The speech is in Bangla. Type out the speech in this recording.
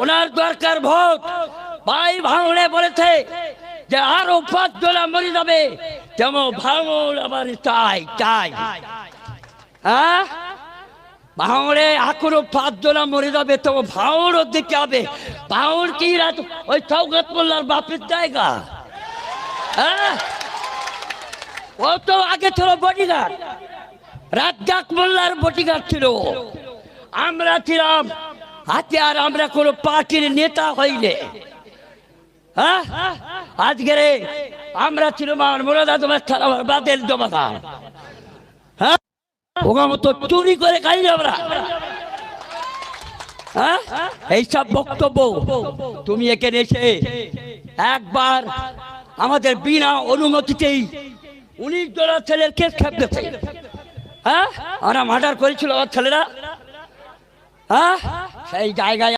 ওনার দরকার ভোট। ভাই ভাঙড়ে বলেছে যে আরও পাঁচ জনা মরে যাবে। ভাঙড় হ্যাঁ? ভাঙড়ে পাঁচ জনা মরে যাবে ভাঙড় দিকে হবে ভাঙড় কি রাত ওই চৌগত মোল্লার বাপের জায়গা। হ্যাঁ? ও তো আগে ছিল বডিগার্ড রাজ্জাক মোল্লার বডিগার্ড ছিল আমরা ছিলাম হাতে আর আমরা কোনো পার্টির নেতা হইলে হ্যাঁ? আজকে রে আমরা ছিলাম আমার মোরাদা তোমার আমার হ্যাঁ? ওখানে মতো চুরি করে খাই আমরা। হ্যাঁ? এইসব বক্তব্য তুমি এখানে এসে একবার আমাদের বিনা অনুমতিতেই উনিশ জনের ছেলের কেস খেপতেছে হ্যাঁ? আমরা মার্ডার করেছিল আমার ছেলেরা। হ্যাঁ? সেই জায়গায়